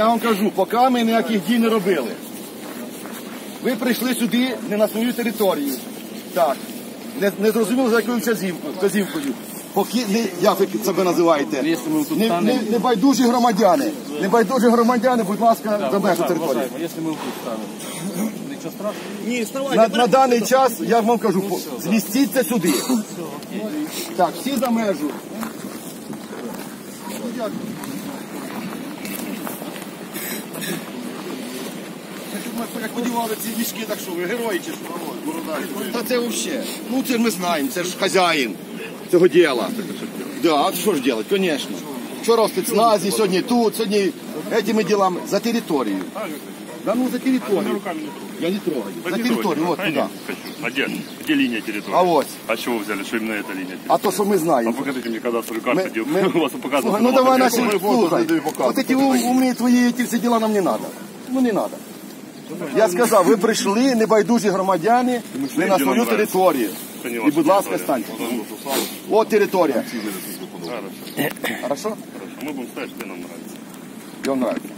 Я вам кажу, поки ми ніяких дій не робили. Ви прийшли сюди не на свою територію. Так. Не, не зрозуміло, за якою вказівкою. вказівкою. Поки не, як ви себе називаєте? Не, не, не байдужі громадяни. Не байдужі громадяни, будь ласка, за межу території. Тут ничего страшного. На, на даний час я вам кажу, по- змістіться сюди. Так, всі за межу. Як подівали ці мішки, так що ви герої чи що? Та це взагалі. Ну це ж ми знаємо, це ж хазяїн цього діла. Да, а що ж робити, звісно. Вчора в спецназі, сьогодні тут, сьогодні цими ділами за територію. Да ну за територію. Я не трогаю. За територію, от туди. Хочу. А где? Где линия территории? А ось. А с чего вы взяли, что именно эта линия территории? А то, що ми А знаємо. покажите мне кадастровую карту, Мы- где мы- у вас показано. Слухай, ну давай наши слухай. Вот эти ум- умные твої эти всі діла нам не надо. Ну не надо. Я сказав, ви прийшли, небайдужі громадяни, не на свою територію. І, будь ласка, станьте. От територія. Хорошо, Хорошо? хорошо. Мы будем ставить, где нам нравится. Вам нравится.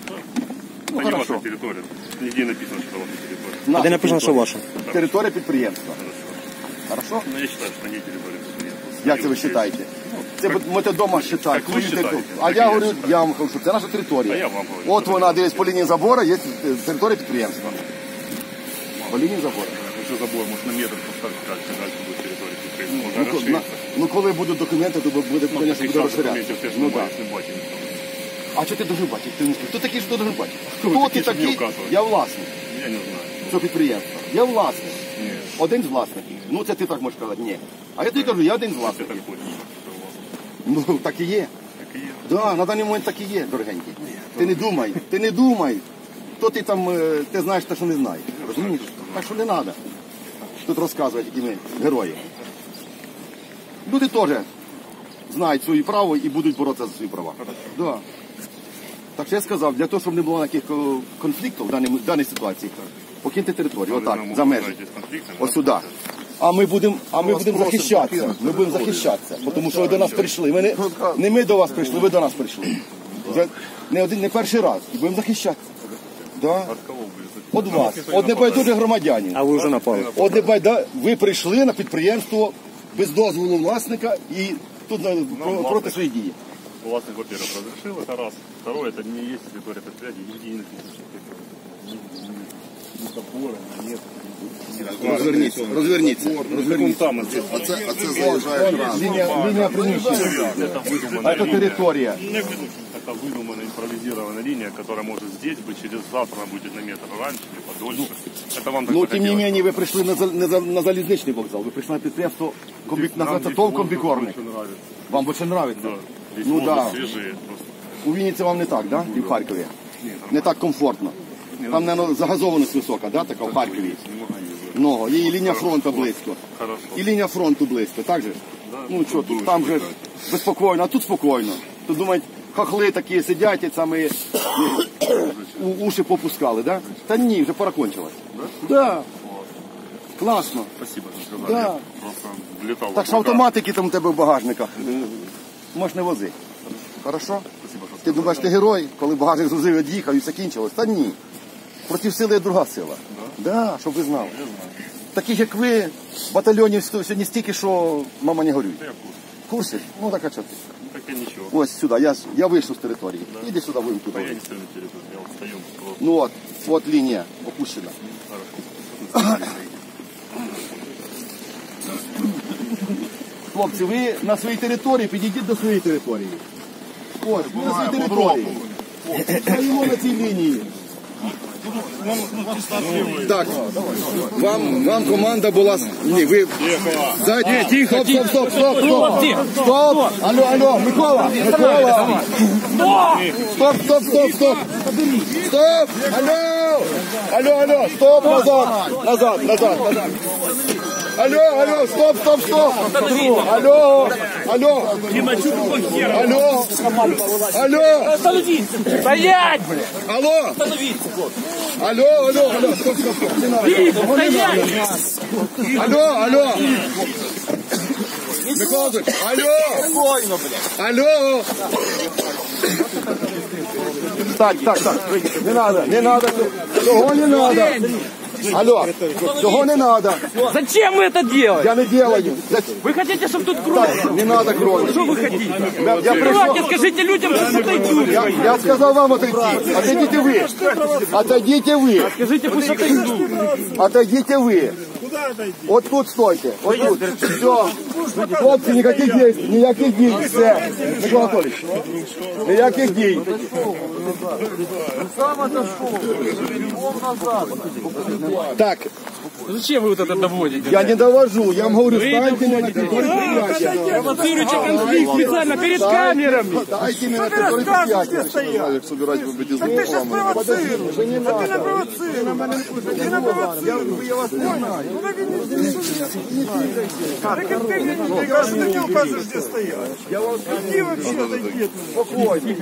Ну, а не хорошо. ваша территория. Нигде написано, что это ваша территория. Наша Де написано, що територія. ваше? Територія підприємства. Хорошо? Но я считаю, что не территория предприятия. Як це ви вважаєте? Це ви можете вдома вважати. Так ви вважаєте. А Так я я говорю, я вам кажу, що це наша територія. А я вам говорю. От вона, десь по лінії забору, є територія підприємства. По лінії забору. Если забор, может, на метр поставить, дальше, дальше будет территория предприятия. Ну, Можно ко- на- расшириться. ну коли будуть документи, то буде, Ну, звісно, таких буде розширятися. документів теж Ну, немає, так. бачимо. А що ти должен бачити? Ти не скажи. Хто такий, що ти должен бачити? Хто ти щоб такий? вказувати? Я власник Я не знаю. цього підприємства. Я власник. Ні. Один з власників. Ну це ти так можеш казати. Ні. А я тобі кажу, я один з Це власників. так хоче. Ну так і є. Так і є. Да, на даний момент так і є, дорогенький. Ти не думай, ти не думай. Хто ти там, е, ти знаєш те, що не знаєш. Розумієш? Так що не треба. Тут розказувати, які ми герої. Люди теж знають свої права і будуть боротися за свої права. Да. Так що я сказав, для того, щоб не було ніяких е, конфліктів в даній, в даній ситуації, покиньте територію, отак, за межі. Ось сюди. А ми будемо, а ми будемо захищатися. Ми будемо захищатися, тому що ви до нас прийшли. Ми не, не ми до вас прийшли, ви до нас прийшли. Вже не один, не перший раз. І будемо захищатися. Да. От? От вас, от небайдужих громадянин. А ви вже напали. От небайда... ви прийшли на підприємство без дозволу власника і тут про- проти своїх дій. Властник, во-первых, разрешил, это раз. Второе, это не есть территория предприятия, нигде не написано, что это ни- ни- ни забора, ни нет. Розверніться, розверніться. Вон там, здесь. Оце, оце заїжджає лінія, лінія приміщення. Это А выдуманная це линия. територія. Это выдуманная импровизированная линия, которая может здесь быть, через завтра она будет на метр раньше или подольше. Это вам так Ну, тим не захотелось. менее, ви прийшли на, зал- на, зал- на залізничний вокзал, ви прийшли на підприємство, комбі... Нам називається здесь ТОВ воздух комбікормик. больше нравится. Вам більше подобається? Да. Здесь Ну да. Просто. У Вінниці вам не так, да? І в Харкові? Не так комфортно. Там, мабуть, загазованість висока, да, така в Харкові? Много. І лінія фронту близько. І лінія фронту близько, так же? ж? Ну що, тут там же ж безпокійно, а тут спокійно. Тут думають, хохли такі сидять і саме у уші попускали, да? Та ні, вже пора кончилась. Да. Класно. Спасибо. Да. Просто влетал. Так що автоматики там у тебе в багажниках. Можеш не вози. Хорошо? Спасибо, Ти думаєш, ти герой, коли багажник зузив від'їхав і все кінчилось? Та ні. Проти сили є друга сила. Да, щоб ви знали. Таких як ви, батальйонів сьогодні стільки, що мама не. В курсі? Ну так а що ти? Ну, так. Ось сюди, я, я вийшов з території. Іди сюди, будемо тут. А я говорити. не стою на территории, я вот стою. Ну от, от лінія опущена. Хлопці, ви на своїй території, підійдіть до своєї території. Ось, ми на своїй території. Стоїмо на цій лінії. Так, вам, вам команда була. с- Ні, ви. За... Ні, тихо, стоп, стоп, стоп, стоп, стоп. Стоп! Алло, алло, Микола! Микола! Стоп, стоп, стоп, стоп! Стоп! Алло! Алло, алло, стоп, назад! Назад, назад, назад! Алло, алло, стоп, стоп, стоп! Алло! Алло! Алло! Алло! Стоять, блядь! Алло! Алло, алло, алло, стоп, стоп, стоп. Стоять! Алло, алло! Микола, Зойкович, алло! Алло! Так, так, так. Не надо, не надо. Цього не надо. Алло, цього не надо. Зачем вы это делаете? Я не делаю. Вы хотите, чтобы тут кровь? Так, не надо крові. Что вы хотите? Я, я прийшов. Давайте скажите людям, что отойдут. Я, я сказал вам отойти. Отойдите вы. Отойдите вы. Скажите, пусть отойдут. Отойдите вы. Вот тут стойте. Вот тут. Все. Хлопці, ніяких дій. Ніяких дій. Все. Микола Анатолійович. Ніяких дій. Так, Зачем вы вот это доводите? я не довожу. Я вам говорю, станьте на територію предприятия. Провоцируете конфликт специально перед камерами. Дайте мне на територію предприятия. Як собирать ви будете Ты сейчас злом. провоцируешь. Вже не Ты надо. напровоцируешь. Ты напровоцируешь. Я вас не знаю. Ну так и не Так и ты не бегаешь, ты не указываешь, где стоять. Я вас Иди вообще, отойди. Спокойно.